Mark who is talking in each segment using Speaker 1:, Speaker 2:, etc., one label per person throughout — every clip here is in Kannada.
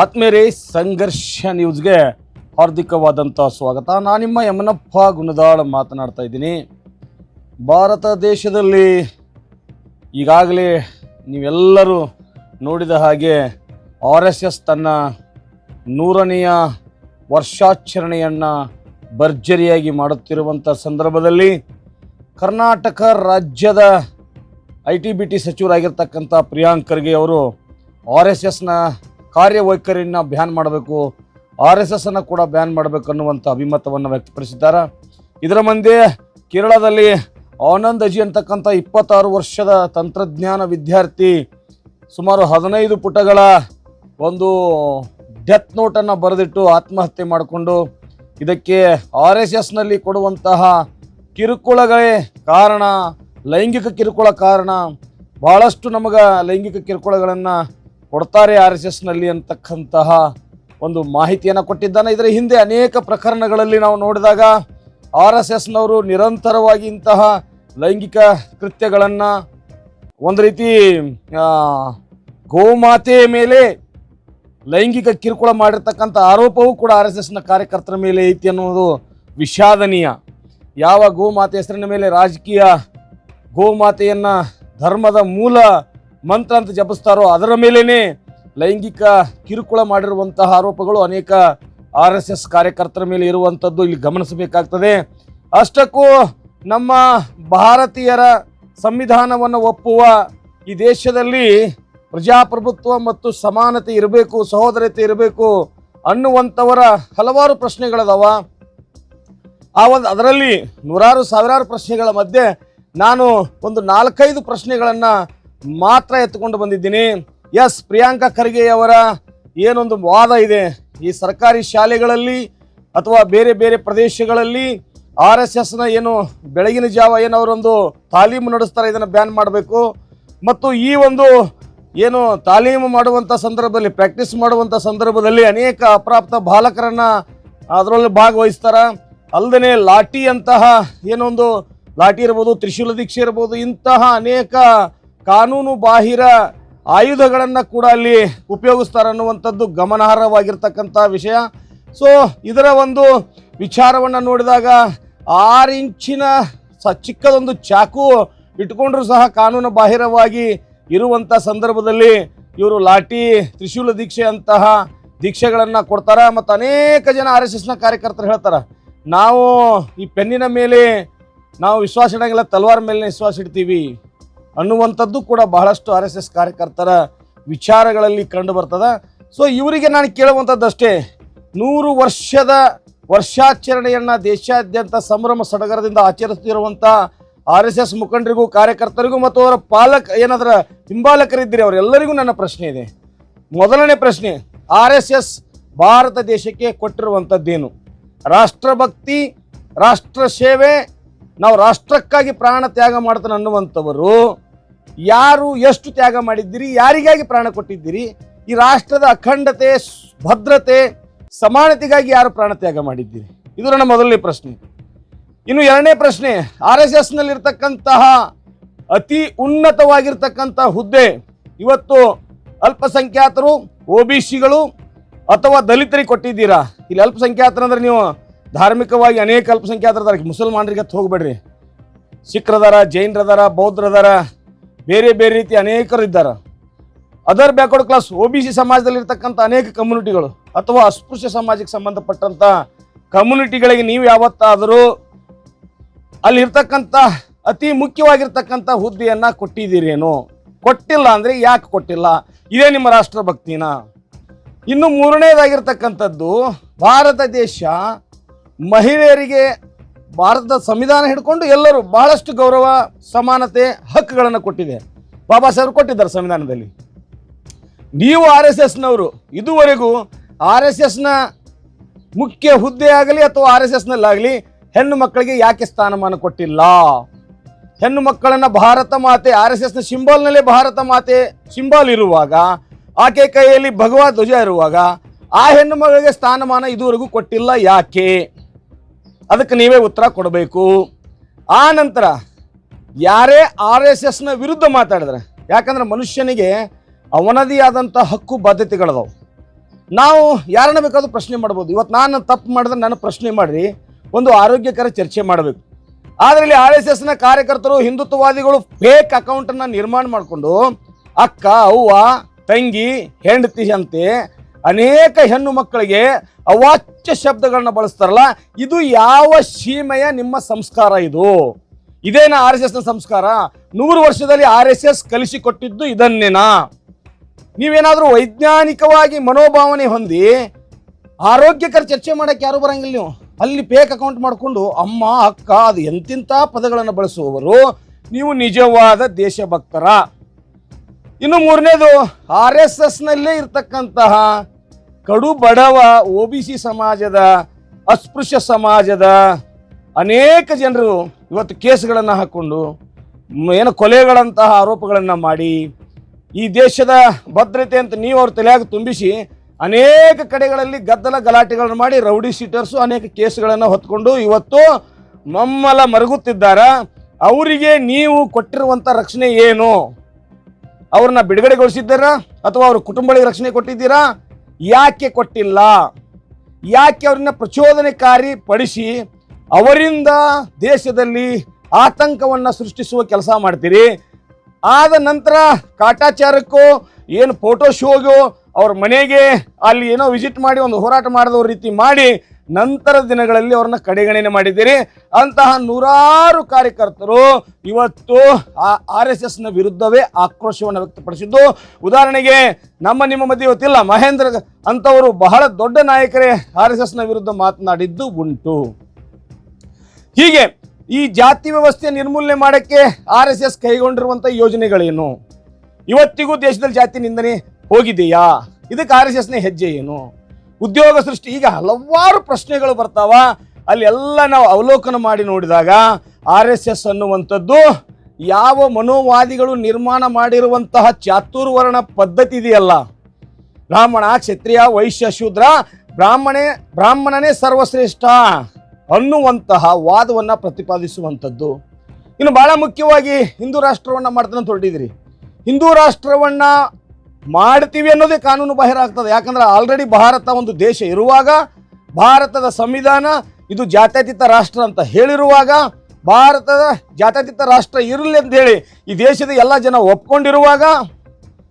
Speaker 1: ಆತ್ಮೇರೆ ಸಂಘರ್ಷ ನ್ಯೂಸ್ಗೆ ಹಾರ್ದಿಕವಾದಂಥ ಸ್ವಾಗತ. ನಾನು ನಿಮ್ಮ ಯಮನಪ್ಪ ಗುಣದಾಳ್ ಮಾತನಾಡ್ತಾ ಇದ್ದೀನಿ. ಭಾರತ ದೇಶದಲ್ಲಿ ಈಗಾಗಲೇ ನೀವೆಲ್ಲರೂ ನೋಡಿದ ಹಾಗೆ ಆರ್ ಎಸ್ ಎಸ್ ತನ್ನ ನೂರನೆಯ ವರ್ಷಾಚರಣೆಯನ್ನು ಭರ್ಜರಿಯಾಗಿ ಮಾಡುತ್ತಿರುವಂಥ ಸಂದರ್ಭದಲ್ಲಿ ಕರ್ನಾಟಕ ರಾಜ್ಯದ ಐ ಟಿ ಬಿ ಟಿ ಸಚಿವರಾಗಿರ್ತಕ್ಕಂಥ ಪ್ರಿಯಾಂಕ್ ಖರ್ಗೆ ಅವರು ಆರ್ ಎಸ್ ಎಸ್ನ ಕಾರ್ಯವೈಖರಿಯನ್ನು ಬ್ಯಾನ್ ಮಾಡಬೇಕು ಆರ್ ಎಸ್ ಎಸ್ ಅನ್ನು ಕೂಡ ಬ್ಯಾನ್ ಮಾಡಬೇಕು ಅನ್ನುವಂಥ ಅಭಿಮತವನ್ನು ವ್ಯಕ್ತಪಡಿಸಿದ್ದಾರೆ. ಇದರ ಮುಂದೆ ಕೇರಳದಲ್ಲಿ ಆನಂದ್ ಅಜಿ ಅಂತಕ್ಕಂಥ ಇಪ್ಪತ್ತಾರು ವರ್ಷದ ತಂತ್ರಜ್ಞಾನ ವಿದ್ಯಾರ್ಥಿ, ಸುಮಾರು ಹದಿನೈದು ಪುಟಗಳ ಒಂದು ಡೆತ್ ನೋಟನ್ನು ಬರೆದಿಟ್ಟು ಆತ್ಮಹತ್ಯೆ ಮಾಡಿಕೊಂಡು, ಇದಕ್ಕೆ ಆರ್ ಎಸ್ ಎಸ್ನಲ್ಲಿ ಕೊಡುವಂತಹ ಕಿರುಕುಳಗಳೇ ಕಾರಣ, ಲೈಂಗಿಕ ಕಿರುಕುಳ ಕಾರಣ. ಬಹಳಷ್ಟು ನಮಗೆ ಲೈಂಗಿಕ ಕಿರುಕುಳಗಳನ್ನು ಕೊಡ್ತಾರೆ ಆರ್ ಎಸ್ ಎಸ್ನಲ್ಲಿ ಅಂತಕ್ಕಂತಹ ಒಂದು ಮಾಹಿತಿಯನ್ನು ಕೊಟ್ಟಿದ್ದಾನೆ. ಇದರ ಹಿಂದೆ ಅನೇಕ ಪ್ರಕರಣಗಳಲ್ಲಿ ನಾವು ನೋಡಿದಾಗ ಆರ್ ಎಸ್ ಎಸ್ನವರು ನಿರಂತರವಾಗಿ ಇಂತಹ ಲೈಂಗಿಕ ಕೃತ್ಯಗಳನ್ನು ಒಂದು ರೀತಿ ಗೋಮಾತೆಯ ಮೇಲೆ ಲೈಂಗಿಕ ಕಿರುಕುಳ ಮಾಡಿರ್ತಕ್ಕಂಥ ಆರೋಪವೂ ಕೂಡ ಆರ್ ಎಸ್ ಎಸ್ನ ಕಾರ್ಯಕರ್ತರ ಮೇಲೆ ಐತಿ ಅನ್ನೋದು ವಿಷಾದನೀಯ. ಯಾವ ಗೋಮಾತೆ ಹೆಸರಿನ ಮೇಲೆ ರಾಜಕೀಯ ಗೋಮಾತೆಯನ್ನು ಧರ್ಮದ ಮೂಲ ಮಂತ್ರ ಅಂತ ಜಪಿಸ್ತಾರೋ ಅದರ ಮೇಲೇ ಲೈಂಗಿಕ ಕಿರುಕುಳ ಮಾಡಿರುವಂತಹ ಆರೋಪಗಳು ಅನೇಕ ಆರ್ ಎಸ್ ಎಸ್ ಕಾರ್ಯಕರ್ತರ ಮೇಲೆ ಇರುವಂಥದ್ದು ಇಲ್ಲಿ ಗಮನಿಸಬೇಕಾಗ್ತದೆ. ಅಷ್ಟಕ್ಕೂ ನಮ್ಮ ಭಾರತೀಯರ ಸಂವಿಧಾನವನ್ನು ಒಪ್ಪುವ ಈ ದೇಶದಲ್ಲಿ ಪ್ರಜಾಪ್ರಭುತ್ವ ಮತ್ತು ಸಮಾನತೆ ಇರಬೇಕು, ಸಹೋದರತೆ ಇರಬೇಕು ಅನ್ನುವಂಥವರ ಹಲವಾರು ಪ್ರಶ್ನೆಗಳದಾವ. ಆ ಒಂದು ಅದರಲ್ಲಿ ನೂರಾರು, ಸಾವಿರಾರು ಪ್ರಶ್ನೆಗಳ ಮಧ್ಯೆ ನಾನು ಒಂದು ನಾಲ್ಕೈದು ಪ್ರಶ್ನೆಗಳನ್ನು ಮಾತ್ರ ಎತ್ತುಕೊಂಡು ಬಂದಿದ್ದೀನಿ. ಎಸ್ ಪ್ರಿಯಾಂಕಾ ಖರ್ಗೆಯವರ ಏನೊಂದು ವಾದ ಇದೆ. ಈ ಸರ್ಕಾರಿ ಶಾಲೆಗಳಲ್ಲಿ ಅಥವಾ ಬೇರೆ ಬೇರೆ ಪ್ರದೇಶಗಳಲ್ಲಿ ಆರ್ ಎಸ್ ಎಸ್ನ ಏನು ಬೆಳಗಿನ ಜಾವ ಏನು ಅವರೊಂದು ತಾಲೀಮು ನಡೆಸ್ತಾರೆ ಇದನ್ನು ಬ್ಯಾನ್ ಮಾಡಬೇಕು. ಮತ್ತು ಈ ಒಂದು ಏನು ತಾಲೀಮು ಮಾಡುವಂಥ ಸಂದರ್ಭದಲ್ಲಿ ಪ್ರಾಕ್ಟೀಸ್ ಮಾಡುವಂಥ ಸಂದರ್ಭದಲ್ಲಿ ಅನೇಕ ಅಪ್ರಾಪ್ತ ಬಾಲಕರನ್ನು ಅದರಲ್ಲಿ ಭಾಗವಹಿಸ್ತಾರೆ. ಅಲ್ಲದೆ ಲಾಠಿ ಅಂತಹ ಏನೊಂದು, ಲಾಠಿ ಇರ್ಬೋದು, ತ್ರಿಶೂಲ ದೀಕ್ಷೆ ಇರ್ಬೋದು, ಇಂತಹ ಅನೇಕ ಕಾನೂನು ಬಾಹಿರ ಆಯುಧಗಳನ್ನು ಕೂಡ ಅಲ್ಲಿ ಉಪಯೋಗಿಸ್ತಾರೆ ಅನ್ನುವಂಥದ್ದು ಗಮನಾರ್ಹವಾಗಿರ್ತಕ್ಕಂಥ ವಿಷಯ. ಸೊ ಇದರ ಒಂದು ವಿಚಾರವನ್ನು ನೋಡಿದಾಗ ಆರು ಇಂಚಿನ ಸ ಚಿಕ್ಕದೊಂದು ಚಾಕು ಇಟ್ಕೊಂಡ್ರೂ ಸಹ ಕಾನೂನು ಬಾಹಿರವಾಗಿ ಇರುವಂಥ ಸಂದರ್ಭದಲ್ಲಿ ಇವರು ಲಾಠಿ, ತ್ರಿಶೂಲ ದೀಕ್ಷೆ ಅಂತಹ ದೀಕ್ಷೆಗಳನ್ನು ಕೊಡ್ತಾರೆ ಮತ್ತು ಅನೇಕ ಜನ ಆರ್ ಎಸ್ ಎಸ್ನ ಕಾರ್ಯಕರ್ತರು ಹೇಳ್ತಾರೆ. ನಾವು ಈ ಪೆನ್ನಿನ ಮೇಲೆ ನಾವು ವಿಶ್ವಾಸ ಇಡಂಗಿಲ್ಲ, ತಲ್ವಾರ್ ಮೇಲೆ ವಿಶ್ವಾಸ ಇಡ್ತೀವಿ. ಅನ್ನುವಂಥದ್ದು ಕೂಡ ಬಹಳಷ್ಟು ಆರ್ ಎಸ್ ಎಸ್ ಕಾರ್ಯಕರ್ತರ ವಿಚಾರಗಳಲ್ಲಿ ಕಂಡು ಬರ್ತದೆ. ಸೊ ಇವರಿಗೆ ನಾನು ಕೇಳುವಂಥದ್ದು ಅಷ್ಟೇ ನೂರು ವರ್ಷದ ವರ್ಷಾಚರಣೆಯನ್ನು ದೇಶಾದ್ಯಂತ ಸಂಭ್ರಮ ಸಡಗರದಿಂದ ಆಚರಿಸ್ತಿರುವಂಥ ಆರ್ ಎಸ್ ಎಸ್ ಮುಖಂಡರಿಗೂ, ಕಾರ್ಯಕರ್ತರಿಗೂ ಮತ್ತು ಅವರ ಪಾಲಕ, ಏನಾದ್ರ ಹಿಂಬಾಲಕರಿದ್ದೀರಿ, ಅವರೆಲ್ಲರಿಗೂ ನನ್ನ ಪ್ರಶ್ನೆ ಇದೆ. ಮೊದಲನೇ ಪ್ರಶ್ನೆ, ಆರ್ ಎಸ್ ಎಸ್ ಭಾರತ ದೇಶಕ್ಕೆ ಕೊಟ್ಟಿರುವಂಥದ್ದೇನು? ರಾಷ್ಟ್ರಭಕ್ತಿ, ರಾಷ್ಟ್ರ ಸೇವೆ, ನಾವು ರಾಷ್ಟ್ರಕ್ಕಾಗಿ ಪ್ರಾಣ ತ್ಯಾಗ ಮಾಡ್ತಾನೆ ಅನ್ನುವಂಥವರು ಯಾರು ಎಷ್ಟು ತ್ಯಾಗ ಮಾಡಿದ್ದೀರಿ, ಯಾರಿಗಾಗಿ ಪ್ರಾಣ ಕೊಟ್ಟಿದ್ದೀರಿ, ಈ ರಾಷ್ಟ್ರದ ಅಖಂಡತೆ, ಭದ್ರತೆ, ಸಮಾನತೆಗಾಗಿ ಯಾರು ಪ್ರಾಣ ತ್ಯಾಗ ಮಾಡಿದ್ದೀರಿ? ಇದು ನನ್ನ ಮೊದಲನೇ ಪ್ರಶ್ನೆ. ಇನ್ನು ಎರಡನೇ ಪ್ರಶ್ನೆ, ಆರ್ ಎಸ್ ಎಸ್ನಲ್ಲಿರ್ತಕ್ಕಂತಹ ಅತಿ ಉನ್ನತವಾಗಿರ್ತಕ್ಕಂಥ ಹುದ್ದೆ, ಇವತ್ತು ಅಲ್ಪಸಂಖ್ಯಾತರು, ಒ ಬಿ ಸಿಗಳು ಅಥವಾ ದಲಿತರಿಗೆ ಕೊಟ್ಟಿದ್ದೀರಾ? ಇಲ್ಲಿ ಅಲ್ಪಸಂಖ್ಯಾತರಂದ್ರೆ ನೀವು ಧಾರ್ಮಿಕವಾಗಿ ಅನೇಕ ಅಲ್ಪಸಂಖ್ಯಾತರದಾರ ಮುಸಲ್ಮಾನರಿಗೆ ಹತ್ತು ಹೋಗ್ಬೇಡ್ರಿ. ಸಿಖ್ರದಾರ ಜೈನರದಾರ ಬೌದ್ಧರದಾರ ಬೇರೆ ಬೇರೆ ರೀತಿ ಅನೇಕರು ಇದ್ದಾರೆ. Other backward class O B C ಸಮಾಜದಲ್ಲಿ ಇರ್ತಕ್ಕಂಥ ಅನೇಕ ಕಮ್ಯುನಿಟಿಗಳು ಅಥವಾ ಅಸ್ಪೃಶ್ಯ ಸಮಾಜಕ್ಕೆ ಸಂಬಂಧಪಟ್ಟಂತ ಕಮ್ಯುನಿಟಿಗಳಿಗೆ ನೀವು ಯಾವತ್ತಾದರೂ ಅಲ್ಲಿರ್ತಕ್ಕಂಥ ಅತಿ ಮುಖ್ಯವಾಗಿರ್ತಕ್ಕಂಥ ಹುದ್ದೆಯನ್ನ ಕೊಟ್ಟಿದ್ದೀರೇನು? ಕೊಟ್ಟಿಲ್ಲ ಅಂದ್ರೆ ಯಾಕೆ ಕೊಟ್ಟಿಲ್ಲ? ಇದೇ ನಿಮ್ಮ ರಾಷ್ಟ್ರಭಕ್ತಿನ ಇನ್ನು ಮೂರನೇದಾಗಿರ್ತಕ್ಕಂಥದ್ದು, ಭಾರತ ದೇಶ ಮಹಿಳೆಯರಿಗೆ ಭಾರತದ ಸಂವಿಧಾನ ಹಿಡ್ಕೊಂಡು ಎಲ್ಲರೂ ಬಹಳಷ್ಟು ಗೌರವ, ಸಮಾನತೆ ಹಕ್ಕುಗಳನ್ನು ಕೊಟ್ಟಿದೆ. ಬಾಬಾ ಸಾಹೇಬ್ ಕೊಟ್ಟಿದ್ದಾರೆ ಸಂವಿಧಾನದಲ್ಲಿ. ನೀವು ಆರ್ ಎಸ್ ಎಸ್ನವರು, ಇದುವರೆಗೂ ಆರ್ ಎಸ್ ಎಸ್ನ ಮುಖ್ಯ ಹುದ್ದೆ ಆಗಲಿ ಅಥವಾ ಆರ್ ಎಸ್ ಎಸ್ನಲ್ಲಾಗಲಿ ಹೆಣ್ಣು ಮಕ್ಕಳಿಗೆ ಯಾಕೆ ಸ್ಥಾನಮಾನ ಕೊಟ್ಟಿಲ್ಲ? ಹೆಣ್ಣು ಮಕ್ಕಳನ್ನ ಭಾರತ ಮಾತೆ, ಆರ್ ಎಸ್ ಎಸ್ನ ಸಿಂಬಲ್ನಲ್ಲೇ ಭಾರತ ಮಾತೆ ಸಿಂಬಲ್ ಇರುವಾಗ, ಆಕೆ ಕೈಯಲ್ಲಿ ಭಗವಾ ಧ್ವಜ ಇರುವಾಗ, ಆ ಹೆಣ್ಣು ಮಗಳಿಗೆ ಸ್ಥಾನಮಾನ ಇದುವರೆಗೂ ಕೊಟ್ಟಿಲ್ಲ ಯಾಕೆ? ಅದಕ್ಕೆ ನೀವೇ ಉತ್ತರ ಕೊಡಬೇಕು. ಆ ನಂತರ ಯಾರೇ ಆರ್ ಎಸ್ ಎಸ್ನ ವಿರುದ್ಧ ಮಾತಾಡಿದ್ರೆ, ಯಾಕಂದ್ರೆ ಮನುಷ್ಯನಿಗೆ ಅವನದೇ ಆದಂಥ ಹಕ್ಕು ಬಾಧ್ಯತೆಗಳದಾವು. ನಾವು ಯಾರನ್ನ ಬೇಕಾದ್ರೂ ಪ್ರಶ್ನೆ ಮಾಡ್ಬೋದು. ಇವತ್ತು ನಾನು ತಪ್ಪು ಮಾಡಿದ್ರೆ ನಾನು ಪ್ರಶ್ನೆ ಮಾಡಿರಿ, ಒಂದು ಆರೋಗ್ಯಕರ ಚರ್ಚೆ ಮಾಡಬೇಕು. ಆದರೆ ಇಲ್ಲಿ ಆರ್ ಎಸ್ ಎಸ್ನ ಕಾರ್ಯಕರ್ತರು, ಹಿಂದುತ್ವವಾದಿಗಳು ಫೇಕ್ ಅಕೌಂಟನ್ನು ನಿರ್ಮಾಣ ಮಾಡಿಕೊಂಡು, ಅಕ್ಕ, ಅವ್ವ, ತಂಗಿ, ಹೆಂಡತಿ ಅಂತೆ ಅನೇಕ ಹೆಣ್ಣು ಮಕ್ಕಳಿಗೆ ಅವಾಚ್ಯ ಶಬ್ದಗಳನ್ನ ಬಳಸ್ತಾರಲ್ಲ, ಇದು ಯಾವ ಸೀಮೆಯ ನಿಮ್ಮ ಸಂಸ್ಕಾರ ಇದು? ಇದೇನ ಆರ್ ಎಸ್ ಎಸ್ನ ಸಂಸ್ಕಾರ? ನೂರು ವರ್ಷದಲ್ಲಿ ಆರ್ ಎಸ್ ಎಸ್ ಕಲಿಸಿಕೊಟ್ಟಿದ್ದು ಇದನ್ನೇನಾ? ನೀವೇನಾದರೂ ವೈಜ್ಞಾನಿಕವಾಗಿ ಮನೋಭಾವನೆ ಹೊಂದಿ ಆರೋಗ್ಯಕರ ಚರ್ಚೆ ಮಾಡಕ್ಕೆ ಯಾರು ಬರಂಗಿಲ್ಲ ನೀವು. ಅಲ್ಲಿ ಪೇಕ್ ಅಕೌಂಟ್ ಮಾಡಿಕೊಂಡು, ಅಮ್ಮ, ಅಕ್ಕ, ಅದು ಎಂತಿಂಥ ಪದಗಳನ್ನು ಬಳಸುವವರು, ನೀವು ನಿಜವಾದ ದೇಶಭಕ್ತರ. ಇನ್ನು ಮೂರನೇದು, ಆರ್ ಎಸ್ ಎಸ್ನಲ್ಲೇ ಇರ್ತಕ್ಕಂತಹ ಕಡು ಬಡವ ಓ ಬಿ ಸಿ ಸಮಾಜದ, ಅಸ್ಪೃಶ್ಯ ಸಮಾಜದ ಅನೇಕ ಜನರು ಇವತ್ತು ಕೇಸ್ಗಳನ್ನು ಹಾಕ್ಕೊಂಡು ಏನು ಕೊಲೆಗಳಂತಹ ಆರೋಪಗಳನ್ನು ಮಾಡಿ, ಈ ದೇಶದ ಭದ್ರತೆ ಅಂತ ನೀವು ಅವ್ರ ತಲೆಯಾಗಿ ತುಂಬಿಸಿ, ಅನೇಕ ಕಡೆಗಳಲ್ಲಿ ಗದ್ದಲ ಗಲಾಟೆಗಳನ್ನು ಮಾಡಿ ರೌಡಿ ಸೀಟರ್ಸು ಅನೇಕ ಕೇಸ್ಗಳನ್ನು ಹೊತ್ಕೊಂಡು ಇವತ್ತು ಮಮ್ಮಲ ಮರಗುತ್ತಿದ್ದಾರ? ಅವರಿಗೆ ನೀವು ಕೊಟ್ಟಿರುವಂಥ ರಕ್ಷಣೆ ಏನು? ಅವ್ರನ್ನ ಬಿಡುಗಡೆಗೊಳಿಸಿದ್ದೀರಾ? ಅಥವಾ ಅವ್ರ ಕುಟುಂಬಗಳಿಗೆ ರಕ್ಷಣೆ ಕೊಟ್ಟಿದ್ದೀರಾ? ಯಾಕೆ ಕೊಟ್ಟಿಲ್ಲ? ಯಾಕೆ ಅವ್ರನ್ನ ಪ್ರಚೋದನೆಕಾರಿ ಪಡಿಸಿ ಅವರಿಂದ ದೇಶದಲ್ಲಿ ಆತಂಕವನ್ನು ಸೃಷ್ಟಿಸುವ ಕೆಲಸ ಮಾಡ್ತೀರಿ? ಆದ ನಂತರ ಕಾಟಾಚಾರಕ್ಕೋ, ಏನು ಫೋಟೋ ಶೋಗೋ ಅವ್ರ ಮನೆಗೆ ಅಲ್ಲಿ ಏನೋ ವಿಸಿಟ್ ಮಾಡಿ, ಒಂದು ಹೋರಾಟ ಮಾಡಿದವ್ರ ರೀತಿ ಮಾಡಿ ನಂತರ ದಿನಗಳಲ್ಲಿ ಅವ್ರನ್ನ ಕಡೆಗಣನೆ ಮಾಡಿದ್ದೀರಿ. ಅಂತಹ ನೂರಾರು ಕಾರ್ಯಕರ್ತರು ಇವತ್ತು ಆರ್ ಎಸ್ ಎಸ್ನ ವಿರುದ್ಧವೇ ಆಕ್ರೋಶವನ್ನು ವ್ಯಕ್ತಪಡಿಸಿದ್ದು. ಉದಾಹರಣೆಗೆ ನಮ್ಮ ನಿಮ್ಮ ಮಧ್ಯೆ ಇವತ್ತಿಲ್ಲ, ಮಹೇಂದ್ರ ಅಂತವರು ಬಹಳ ದೊಡ್ಡ ನಾಯಕರೇ ಆರ್ ಎಸ್ ಎಸ್ನ ವಿರುದ್ಧ ಮಾತನಾಡಿದ್ದು ಉಂಟು. ಹೀಗೆ ಈ ಜಾತಿ ವ್ಯವಸ್ಥೆ ನಿರ್ಮೂಲನೆ ಮಾಡೋಕ್ಕೆ ಆರ್ ಎಸ್ ಎಸ್ ಕೈಗೊಂಡಿರುವಂಥ ಯೋಜನೆಗಳೇನು? ಇವತ್ತಿಗೂ ದೇಶದಲ್ಲಿ ಜಾತಿ ನಿಂದನೆ ಹೋಗಿದೆಯಾ? ಇದಕ್ಕೆ ಆರ್ ಎಸ್ ಎಸ್ನ ಹೆಜ್ಜೆ ಏನು? ಉದ್ಯೋಗ ಸೃಷ್ಟಿ. ಈಗ ಹಲವಾರು ಪ್ರಶ್ನೆಗಳು ಬರ್ತಾವ. ಅಲ್ಲಿ ಎಲ್ಲ ನಾವು ಅವಲೋಕನ ಮಾಡಿ ನೋಡಿದಾಗ ಆರ್ ಎಸ್ ಎಸ್ ಅನ್ನುವಂಥದ್ದು ಯಾವ ಮನೋವಾದಿಗಳು ನಿರ್ಮಾಣ ಮಾಡಿರುವಂತಹ ಚಾತುರ್ವರ್ಣ ಪದ್ಧತಿ ಇದೆಯಲ್ಲ? ಬ್ರಾಹ್ಮಣ, ಕ್ಷತ್ರಿಯ, ವೈಶ್ಯ, ಶೂದ್ರ, ಬ್ರಾಹ್ಮಣೇ, ಬ್ರಾಹ್ಮಣನೇ ಸರ್ವಶ್ರೇಷ್ಠ ಅನ್ನುವಂತಹ ವಾದವನ್ನು ಪ್ರತಿಪಾದಿಸುವಂಥದ್ದು. ಇನ್ನು ಬಹಳ ಮುಖ್ಯವಾಗಿ ಹಿಂದೂ ರಾಷ್ಟ್ರವನ್ನು ಮಾಡ್ತಾನೆ ಹೊರಟಿದ್ರಿ ಹಿಂದೂ ರಾಷ್ಟ್ರವನ್ನ ಮಾಡ್ತೀವಿ ಅನ್ನೋದೇ ಕಾನೂನು ಬಾಹಿರ ಆಗ್ತದೆ. ಯಾಕಂದ್ರೆ ಆಲ್ರೆಡಿ ಭಾರತ ಒಂದು ದೇಶ ಇರುವಾಗ, ಭಾರತದ ಸಂವಿಧಾನ ಇದು ಜಾತ್ಯತೀತ ರಾಷ್ಟ್ರ ಅಂತ ಹೇಳಿರುವಾಗ, ಭಾರತದ ಜಾತ್ಯತೀತ ರಾಷ್ಟ್ರ ಇರಲಿ ಅಂತ ಹೇಳಿ ಈ ದೇಶದ ಎಲ್ಲ ಜನ ಒಪ್ಕೊಂಡಿರುವಾಗ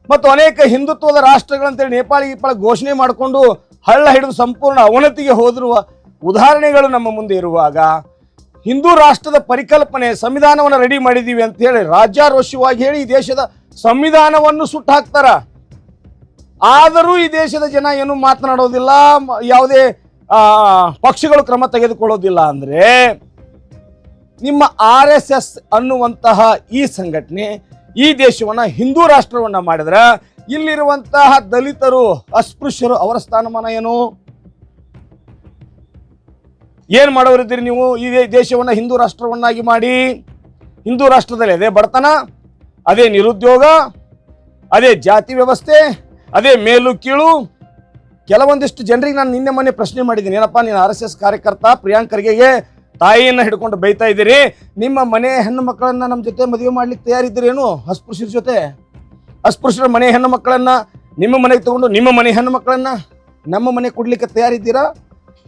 Speaker 1: ಮತ್ತು ಅನೇಕ ಹಿಂದುತ್ವದ ರಾಷ್ಟ್ರಗಳಂತೇಳಿ ನೇಪಾಳ ಗೀಪಾಳ ಘೋಷಣೆ ಮಾಡಿಕೊಂಡು ಹಳ್ಳ ಹಿಡಿದು ಸಂಪೂರ್ಣ ಅವನತಿಗೆ ಹೋದಿರುವ ಉದಾಹರಣೆಗಳು ನಮ್ಮ ಮುಂದೆ ಇರುವಾಗ, ಹಿಂದೂ ರಾಷ್ಟ್ರದ ಪರಿಕಲ್ಪನೆ ಸಂವಿಧಾನವನ್ನು ರೆಡಿ ಮಾಡಿದ್ದೀವಿ ಅಂತ ಹೇಳಿ ರಾಜ್ಯಾರೋಷವಾಗಿ ಹೇಳಿ ಈ ದೇಶದ ಸಂವಿಧಾನವನ್ನು ಸುಟ್ಟು ಹಾಕ್ತಾರ ಆದರೂ ಈ ದೇಶದ ಜನ ಏನು ಮಾತನಾಡೋದಿಲ್ಲ ಯಾವುದೇ ಪಕ್ಷಗಳು ಕ್ರಮ ತೆಗೆದುಕೊಳ್ಳೋದಿಲ್ಲ ಅಂದರೆ ನಿಮ್ಮ ಆರ್ ಎಸ್ ಎಸ್ ಅನ್ನುವಂತಹ ಈ ಸಂಘಟನೆ ಈ ದೇಶವನ್ನ, ಹಿಂದೂ ರಾಷ್ಟ್ರವನ್ನ ಮಾಡಿದ್ರೆ ಇಲ್ಲಿರುವಂತಹ ದಲಿತರು, ಅಸ್ಪೃಶ್ಯರು ಅವರ ಸ್ಥಾನಮಾನ ಏನು? ಏನು ಮಾಡೋರಿದ್ದೀರಿ ನೀವು? ಈ ದೇಶವನ್ನ ಹಿಂದೂ ರಾಷ್ಟ್ರವನ್ನಾಗಿ ಮಾಡಿ. ಹಿಂದೂ ರಾಷ್ಟ್ರದಲ್ಲಿ ಅದೇ ಬಡತನ, ಅದೇ ನಿರುದ್ಯೋಗ, ಅದೇ ಜಾತಿ ವ್ಯವಸ್ಥೆ ಅದೇ ಮೇಲು ಕೀಳು. ಕೆಲವೊಂದಿಷ್ಟು ಜನರಿಗೆ ನಾನು ನಿನ್ನೆ ಮೊನ್ನೆ ಪ್ರಶ್ನೆ ಮಾಡಿದ್ದೀನಿ. ಏನಪ್ಪ, ನೀನು ಆರ್ ಎಸ್ ಎಸ್ ಕಾರ್ಯಕರ್ತ, ಪ್ರಿಯಾಂಕರಿಗೆ ತಾಯಿಯನ್ನು ಹಿಡ್ಕೊಂಡು ಬೈತಾ ಇದ್ದೀರಿ. ನಿಮ್ಮ ಮನೆ ಹೆಣ್ಣು ಮಕ್ಕಳನ್ನ ನಮ್ಮ ಜೊತೆ ಮದುವೆ ಮಾಡ್ಲಿಕ್ಕೆ ತಯಾರಿದ್ದೀರೇನು? ಅಸ್ಪೃಶ್ಯರ ಜೊತೆ? ಅಸ್ಪೃಶ್ಯರ ಮನೆ ಹೆಣ್ಣು ಮಕ್ಕಳನ್ನ, ನಿಮ್ಮ ಮನೆಗೆ ತಗೊಂಡು ನಿಮ್ಮ ಮನೆ ಹೆಣ್ಣು ಮಕ್ಕಳನ್ನ ನಮ್ಮ ಮನೆ ಕೊಡ್ಲಿಕ್ಕೆ ತಯಾರಿದ್ದೀರಾ?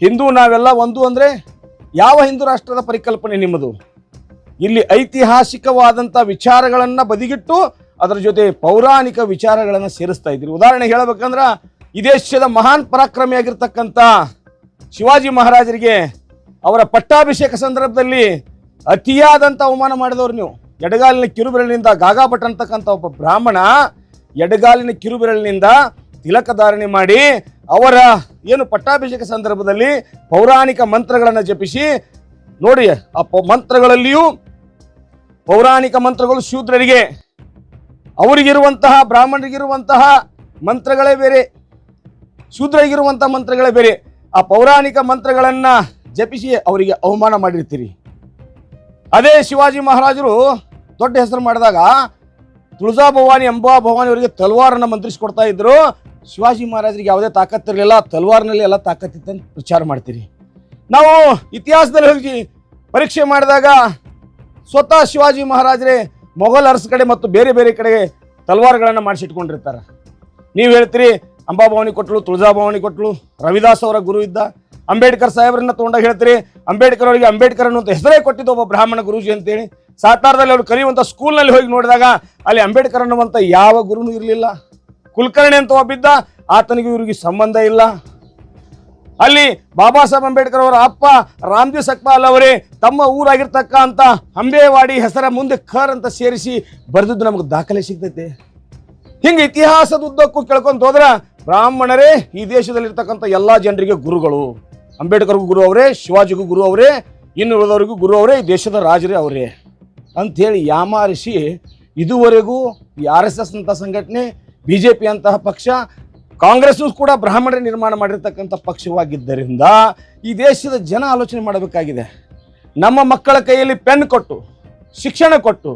Speaker 1: ಹಿಂದೂ ನಾವೆಲ್ಲ ಒಂದು ಅಂದರೆ ಯಾವ ಹಿಂದೂ ರಾಷ್ಟ್ರದ ಪರಿಕಲ್ಪನೆ ನಿಮ್ಮದು? ಇಲ್ಲಿ ಐತಿಹಾಸಿಕವಾದಂಥ ವಿಚಾರಗಳನ್ನು ಬದಿಗಿಟ್ಟು ಅದರ ಜೊತೆ ಪೌರಾಣಿಕ ವಿಚಾರಗಳನ್ನು ಸೇರಿಸ್ತಾ ಇದ್ದೀರಿ. ಉದಾಹರಣೆ ಹೇಳಬೇಕಂದ್ರೆ ಈ ದೇಶದ ಮಹಾನ್ ಪರಾಕ್ರಮಿಯಾಗಿರ್ತಕ್ಕಂಥ ಶಿವಾಜಿ ಮಹಾರಾಜರಿಗೆ ಅವರ ಪಟ್ಟಾಭಿಷೇಕ ಸಂದರ್ಭದಲ್ಲಿ ಅತಿಯಾದಂಥ ಅವಮಾನ ಮಾಡಿದವರು ನೀವು. ಎಡಗಾಲಿನ ಕಿರುಬೆರಳಿನಿಂದ ಗಾಗಾಭಟ್ ಅಂತಕ್ಕಂಥ ಒಬ್ಬ ಬ್ರಾಹ್ಮಣ ಎಡಗಾಲಿನ ಕಿರುಬೆರಳಿನಿಂದ ತಿಲಕಧಾರಣೆ ಮಾಡಿ ಅವರ ಏನು ಪಟ್ಟಾಭಿಷೇಕ ಸಂದರ್ಭದಲ್ಲಿ ಪೌರಾಣಿಕ ಮಂತ್ರಗಳನ್ನು ಜಪಿಸಿ, ನೋಡಿ ಆ ಮಂತ್ರಗಳಲ್ಲಿಯೂ ಪೌರಾಣಿಕ ಮಂತ್ರಗಳು ಶೂದ್ರರಿಗೆ ಅವರಿಗಿರುವಂತಹ, ಬ್ರಾಹ್ಮಣರಿಗಿರುವಂತಹ ಮಂತ್ರಗಳೇ ಬೇರೆ ಶೂದ್ರಗಿರುವಂತಹ ಮಂತ್ರಗಳೇ ಬೇರೆ. ಆ ಪೌರಾಣಿಕ ಮಂತ್ರಗಳನ್ನ ಜಪಿಸಿ ಅವರಿಗೆ ಅವಮಾನ ಮಾಡಿರ್ತೀರಿ. ಅದೇ ಶಿವಾಜಿ ಮಹಾರಾಜರು ದೊಡ್ಡ ಹೆಸರು ಮಾಡಿದಾಗ ತುಳಜಾ ಭವಾನಿ, ಅಂಬಾ ಭವಾನಿ ಅವರಿಗೆ ತಲ್ವಾರನ್ನ ಮಂತ್ರಿಸಿಕೊಡ್ತಾ ಇದ್ರು. ಶಿವಾಜಿ ಮಹಾರಾಜರಿಗೆ ಯಾವುದೇ ತಾಕತ್ತಿರಲಿಲ್ಲ ತಲ್ವಾರ್ನಲ್ಲಿ ಎಲ್ಲ ಅಂತ ವಿಚಾರ ಮಾಡ್ತೀರಿ. ನಾವು ಇತಿಹಾಸದಲ್ಲಿ ಹೋಗಿ ಪರೀಕ್ಷೆ ಮಾಡಿದಾಗ ಸ್ವತಃ ಶಿವಾಜಿ ಮಹಾರಾಜರೇ ಮೊಘಲ್ ಅರಸ ಕಡೆ ಮತ್ತು ಬೇರೆ ಬೇರೆ ಕಡೆಗೆ ತಲ್ವಾರ್ಗಳನ್ನು ಮಾಡಿಸಿಟ್ಕೊಂಡಿರ್ತಾರೆ. ನೀವು ಹೇಳ್ತೀರಿ ಅಂಬಾಭವಾನಿ ಕೊಟ್ಟಳು ತುಳಜಾಭವಾನಿ ಕೊಟ್ಟಳು ರವಿದಾಸ್ ಅವರ ಗುರು ಇದ್ದ, ಅಂಬೇಡ್ಕರ್ ಸಾಹೇಬರನ್ನ ತೊಗೊಂಡಾಗ ಹೇಳ್ತೀರಿ, ಅಂಬೇಡ್ಕರ್ ಅವರಿಗೆ ಅಂಬೇಡ್ಕರ್ ಅನ್ನುವಂಥ ಹೆಸರೇ ಕೊಟ್ಟಿದ್ದು ಒಬ್ಬ ಬ್ರಾಹ್ಮಣ ಗುರುಜಿ ಅಂತೇಳಿ. ಸಾತಾರದಲ್ಲಿ ಅವರು ಕಲಿಯುವಂಥ ಸ್ಕೂಲ್ನಲ್ಲಿ ಹೋಗಿ ನೋಡಿದಾಗ ಅಲ್ಲಿ ಅಂಬೇಡ್ಕರ್ ಅನ್ನುವಂಥ ಯಾವ ಗುರುನೂ ಇರಲಿಲ್ಲ. ಕುಲಕರ್ಣಿ ಅಂತ ಒಬ್ಬಿದ್ದ ಆತನಿಗೂ ಇವರಿಗೆ ಸಂಬಂಧ ಇಲ್ಲ. ಅಲ್ಲಿ ಬಾಬಾ ಸಾಹೇಬ್ ಅಂಬೇಡ್ಕರ್ ಅವರ ಅಪ್ಪ ರಾಮ್ದೇವ್ ಸಕ್ಪಾಲ್ ಅವರೇ ತಮ್ಮ ಊರಾಗಿರ್ತಕ್ಕಂಥ ಅಂಬೇವಾಡಿ ಹೆಸರ ಮುಂದೆ ಖರ್ ಅಂತ ಸೇರಿಸಿ ಬರೆದಿದ್ದು ನಮಗೆ ದಾಖಲೆ ಸಿಗ್ತೈತೆ. ಹಿಂಗೆ ಇತಿಹಾಸದ ಉದ್ದಕ್ಕೂ ಕೇಳ್ಕೊಂತ ಹೋದ್ರೆ ಬ್ರಾಹ್ಮಣರೇ ಈ ದೇಶದಲ್ಲಿರ್ತಕ್ಕಂಥ ಎಲ್ಲ ಜನರಿಗೆ ಗುರುಗಳು. ಅಂಬೇಡ್ಕರ್ಗೂ ಗುರು ಅವರೇ, ಶಿವಾಜಿಗೂ ಗುರು ಅವರೇ ಇನ್ನು ಉಳಿದವರಿಗೂ ಗುರು ಅವರೇ, ಈ ದೇಶದ ರಾಜರೇ ಅವರೇ. ಅಂಥೇಳಿ ಯಾಮಾರಿಸಿ ಇದುವರೆಗೂ ಈ ಆರ್ ಎಸ್ ಎಸ್ ಅಂತ ಸಂಘಟನೆ, ಬಿ ಜೆ ಪಿ ಅಂತಹ ಪಕ್ಷ ಕಾಂಗ್ರೆಸ್ಸು ಕೂಡ ಬ್ರಾಹ್ಮಣರೇ ನಿರ್ಮಾಣ ಮಾಡಿರ್ತಕ್ಕಂಥ ಪಕ್ಷವಾಗಿದ್ದರಿಂದ ಈ ದೇಶದ ಜನ ಆಲೋಚನೆ ಮಾಡಬೇಕಾಗಿದೆ. ನಮ್ಮ ಮಕ್ಕಳ ಕೈಯಲ್ಲಿ ಪೆನ್ ಕೊಟ್ಟು, ಶಿಕ್ಷಣ ಕೊಟ್ಟು,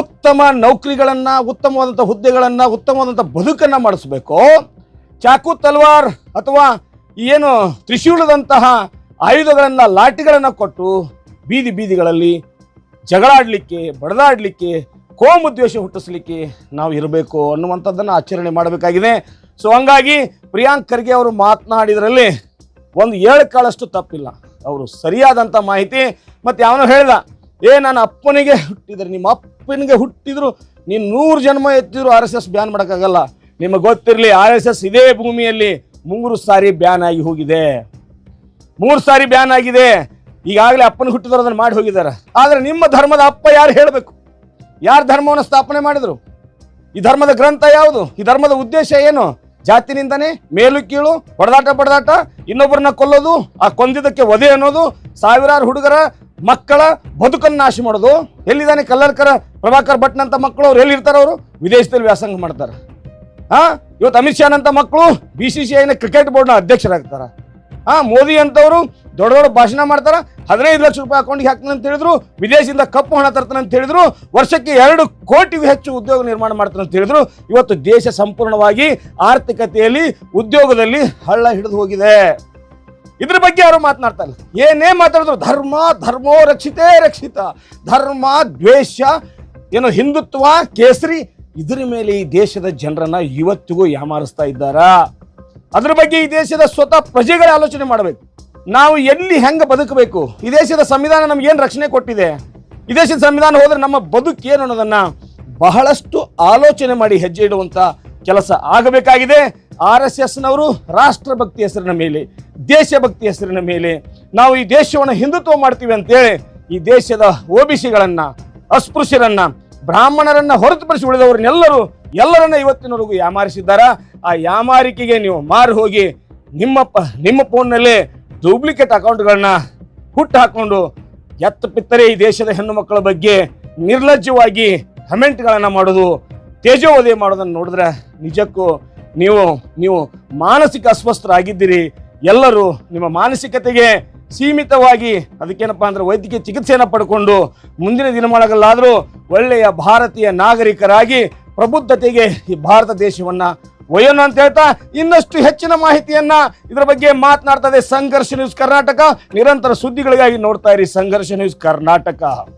Speaker 1: ಉತ್ತಮ ನೌಕರಿಗಳನ್ನು, ಉತ್ತಮವಾದಂಥ ಹುದ್ದೆಗಳನ್ನು, ಉತ್ತಮವಾದಂಥ ಬದುಕನ್ನು ಮಾಡಿಸ್ಬೇಕು. ಚಾಕು, ತಲ್ವಾರ್ ಅಥವಾ ಏನು ತ್ರಿಶೂಲದಂತಹ ಆಯುಧಗಳನ್ನು, ಲಾಠಿಗಳನ್ನು ಕೊಟ್ಟು ಬೀದಿ ಬೀದಿಗಳಲ್ಲಿ ಜಗಳಾಡಲಿಕ್ಕೆ, ಬಡದಾಡಲಿಕ್ಕೆ ಕೋಮುದ್ವೇಷ ಹುಟ್ಟಿಸ್ಲಿಕ್ಕೆ ನಾವು ಇರಬೇಕು ಅನ್ನುವಂಥದ್ದನ್ನು ಆಚರಣೆ ಮಾಡಬೇಕಾಗಿದೆ. ಸೊ ಹಂಗಾಗಿ ಪ್ರಿಯಾಂಕ್ ಖರ್ಗೆ ಅವರು ಮಾತನಾಡಿದ್ರಲ್ಲಿ ಒಂದು ಏಳು ಕಾಳಷ್ಟು ತಪ್ಪಿಲ್ಲ. ಅವರು ಸರಿಯಾದಂಥ ಮಾಹಿತಿ ಮತ್ತು ಯಾವನೋ ಹೇಳ್ದ, ಏ, ನನ್ನ ಅಪ್ಪನಿಗೆ ಹುಟ್ಟಿದ್ರೆ, ನಿಮ್ಮ ಅಪ್ಪನಿಗೆ ಹುಟ್ಟಿದ್ರು, ನೀನು ನೂರು ಜನ್ಮ ಎತ್ತಿದ್ರು ಆರ್ ಎಸ್ ಎಸ್ ಬ್ಯಾನ್ ಮಾಡೋಕ್ಕಾಗಲ್ಲ. ನಿಮಗೆ ಗೊತ್ತಿರಲಿ, ಆರ್ ಎಸ್ ಎಸ್ ಇದೇ ಭೂಮಿಯಲ್ಲಿ ಮೂರು ಸಾರಿ ಬ್ಯಾನ್ ಆಗಿ ಹೋಗಿದೆ. ಮೂರು ಸಾರಿ ಬ್ಯಾನ್ ಆಗಿದೆ. ಈಗಾಗಲೇ ಅಪ್ಪನ ಹುಟ್ಟಿದ್ರು ಅದನ್ನು ಮಾಡಿ ಹೋಗಿದ್ದಾರೆ. ಆದರೆ ನಿಮ್ಮ ಧರ್ಮದ ಅಪ್ಪ ಯಾರು ಹೇಳಬೇಕು? ಯಾರು ಧರ್ಮವನ್ನು ಸ್ಥಾಪನೆ ಮಾಡಿದರು? ಈ ಧರ್ಮದ ಗ್ರಂಥ ಯಾವುದು? ಈ ಧರ್ಮದ ಉದ್ದೇಶ ಏನು? ಜಾತಿನಿಂದನೇ ಮೇಲು ಕೀಳು, ಹೊಡೆದಾಟ, ಪಡೆದಾಟ, ಇನ್ನೊಬ್ಬರನ್ನ ಕೊಲ್ಲೋದು, ಆ ಕೊಂದಿದ್ದಕ್ಕೆ ವಧೆ ಅನ್ನೋದು, ಸಾವಿರಾರು ಹುಡುಗರ ಮಕ್ಕಳ ಬದುಕನ್ನು ನಾಶ ಮಾಡೋದು. ಎಲ್ಲಿದ್ದಾನೆ ಕಲ್ಲರ್ಕರ ಪ್ರಭಾಕರ್ ಭಟ್ನಂತ ಮಕ್ಕಳು ಅವ್ರು ಎಲ್ಲಿರ್ತಾರೆ ಅವರು? ವಿದೇಶದಲ್ಲಿ ವ್ಯಾಸಂಗ ಮಾಡ್ತಾರೆ. ಹಾ ಇವತ್ತು ಅಮಿತ್ ಶಾನಂತ ಮಕ್ಕಳು ಬಿ ಸಿ ಸಿ ಐನ ಕ್ರಿಕೆಟ್ ಬೋರ್ಡ್ನ ಅಧ್ಯಕ್ಷರಾಗ್ತಾರ. ಹಾ, ಮೋದಿ ಅಂತವರು ದೊಡ್ಡ ದೊಡ್ಡ ಭಾಷಣ ಮಾಡ್ತಾರ. ಹದಿನೈದು ಲಕ್ಷ ರೂಪಾಯಿ ಅಕೌಂಟ್ಗೆ ಹಾಕ್ತಾನೆ ಅಂತ ಹೇಳಿದ್ರು, ವಿದೇಶದಿಂದ ಕಪ್ಪು ಹಣ ತರ್ತಾನೆ ಅಂತ ಹೇಳಿದ್ರು, ವರ್ಷಕ್ಕೆ ಎರಡು ಕೋಟಿಗೂ ಹೆಚ್ಚು ಉದ್ಯೋಗ ನಿರ್ಮಾಣ ಮಾಡ್ತಾನೆ ಅಂತ ಹೇಳಿದ್ರು. ಇವತ್ತು ದೇಶ ಸಂಪೂರ್ಣವಾಗಿ ಆರ್ಥಿಕತೆಯಲ್ಲಿ, ಉದ್ಯೋಗದಲ್ಲಿ ಹಳ್ಳ ಹಿಡಿದು ಹೋಗಿದೆ. ಇದ್ರ ಬಗ್ಗೆ ಯಾರು ಮಾತನಾಡ್ತಾ ಇಲ್ಲ ಏನೇ ಮಾತಾಡಿದ್ರು ಧರ್ಮ, ಧರ್ಮೋ ರಕ್ಷಿತೇ ರಕ್ಷಿತ. ಧರ್ಮ, ದ್ವೇಷ, ಏನು ಹಿಂದುತ್ವ, ಕೇಸರಿ, ಇದರ ಮೇಲೆ ಈ ದೇಶದ ಜನರನ್ನ ಇವತ್ತಿಗೂ ಯಾಮಾರಿಸ್ತಾ ಇದ್ದಾರಾ? ಅದ್ರ ಬಗ್ಗೆ ಈ ದೇಶದ ಸ್ವತಃ ಪ್ರಜೆಗಳೇ ಆಲೋಚನೆ ಮಾಡಬೇಕು. ನಾವು ಎಲ್ಲಿ ಹೆಂಗೆ ಬದುಕಬೇಕು? ಈ ದೇಶದ ಸಂವಿಧಾನ ನಮ್ಗೆ ಏನು ರಕ್ಷಣೆ ಕೊಟ್ಟಿದೆ? ಈ ದೇಶದ ಸಂವಿಧಾನ ಹೋದ್ರೆ ನಮ್ಮ ಬದುಕೇನು ಅನ್ನೋದನ್ನ ಬಹಳಷ್ಟು ಆಲೋಚನೆ ಮಾಡಿ ಹೆಜ್ಜೆ ಇಡುವಂತ ಕೆಲಸ ಆಗಬೇಕಾಗಿದೆ. ಆರ್ ಎಸ್ ಎಸ್ನವರು ರಾಷ್ಟ್ರಭಕ್ತಿ ಹೆಸರಿನ ಮೇಲೆ ದೇಶಭಕ್ತಿ ಹೆಸರಿನ ಮೇಲೆ ನಾವು ಈ ದೇಶವನ್ನು ಹಿಂದುತ್ವ ಮಾಡ್ತೀವಿ ಅಂತೇಳಿ ಈ ದೇಶದ ಒ ಬಿ ಸಿಗಳನ್ನು, ಅಸ್ಪೃಶ್ಯರನ್ನ ಬ್ರಾಹ್ಮಣರನ್ನ ಹೊರತುಪಡಿಸಿ ಉಳಿದವರನ್ನೆಲ್ಲರೂ ಎಲ್ಲರನ್ನ ಇವತ್ತಿನವರೆಗೂ ಯಾಮಾರಿಸಿದ್ದಾರ? ಆ ಯಾಮಾರಿಕೆಗೆ ನೀವು ಮಾರು ಹೋಗಿ ನಿಮ್ಮ ಪ, ನಿಮ್ಮ ಫೋನ್ನಲ್ಲೇ ಡೂಪ್ಲಿಕೇಟ್ ಅಕೌಂಟ್ಗಳನ್ನ ಹುಟ್ಟು ಹಾಕೊಂಡು ಎತ್ತ ಪಿತ್ತರೆ ಈ ದೇಶದ ಹೆಣ್ಣು ಮಕ್ಕಳ ಬಗ್ಗೆ ನಿರ್ಲಜ್ಜವಾಗಿ ಕಮೆಂಟ್ಗಳನ್ನು ಮಾಡೋದು, ತೇಜೋವಧೆ ಮಾಡೋದನ್ನು ನೋಡಿದ್ರೆ ನಿಜಕ್ಕೂ ನೀವು ನೀವು ಮಾನಸಿಕ ಅಸ್ವಸ್ಥರಾಗಿದ್ದೀರಿ. ಎಲ್ಲರೂ ನಿಮ್ಮ ಮಾನಸಿಕತೆಗೆ ಸೀಮಿತವಾಗಿ ಅದಕ್ಕೇನಪ್ಪ ಅಂದ್ರೆ ವೈದ್ಯಕೀಯ ಚಿಕಿತ್ಸೆಯನ್ನು ಪಡ್ಕೊಂಡು ಮುಂದಿನ ದಿನಮಾನಗಳಲ್ಲಾದರೂ ಒಳ್ಳೆಯ ಭಾರತೀಯ ನಾಗರಿಕರಾಗಿ ಪ್ರಬುದ್ಧತೆಗೆ ಈ ಭಾರತ ದೇಶವನ್ನ ಒಯ್ಯೋಣ ಅಂತ ಹೇಳ್ತಾ ಇನ್ನಷ್ಟು ಹೆಚ್ಚಿನ ಮಾಹಿತಿಯನ್ನ ಇದರ ಬಗ್ಗೆ ಮಾತನಾಡ್ತದೆ ಸಂಘರ್ಷ ನ್ಯೂಸ್ ಕರ್ನಾಟಕ. ನಿರಂತರ ಸುದ್ದಿಗಳಿಗಾಗಿ ನೋಡ್ತಾ ಇರಿ ಸಂಘರ್ಷ ನ್ಯೂಸ್ ಕರ್ನಾಟಕ.